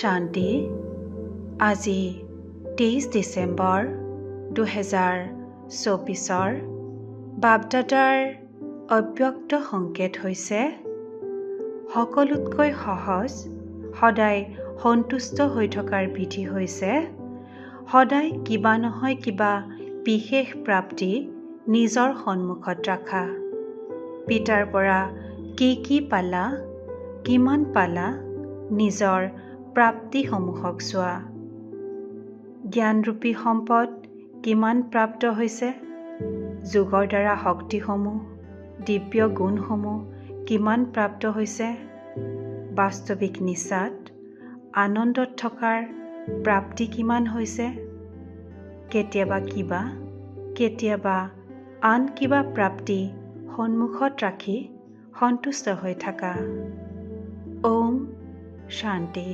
শান্তি। আজি তেইছ ডিচেম্বৰ দুহেজাৰ চৌবিছৰ বাপদাদাৰ অব্যক্ত সংকেত হৈছে সকলোতকৈ সহজ সদায় সন্তুষ্ট হৈ থকাৰ বিধি হৈছে সদায় কিবা নহয় কিবা বিশেষ প্ৰাপ্তি নিজৰ সন্মুখত ৰাখা। পিতাৰ পৰা কি কি পালা কিমান পালা নিজৰ প্ৰাপ্তিসমূহক চোৱা। জ্ঞানৰূপী সম্পদ কিমান প্ৰাপ্ত হৈছে? যোগৰ দ্বাৰা শক্তিসমূহ দিব্য গুণসমূহ কিমান প্ৰাপ্ত হৈছে? বাস্তৱিক নিচাত আনন্দত থকাৰ প্ৰাপ্তি কিমান হৈছে? কেতিয়াবা কিবা কেতিয়াবা আন কিবা প্ৰাপ্তি সন্মুখত ৰাখি সন্তুষ্ট হৈ থাকা। ওম শান্তি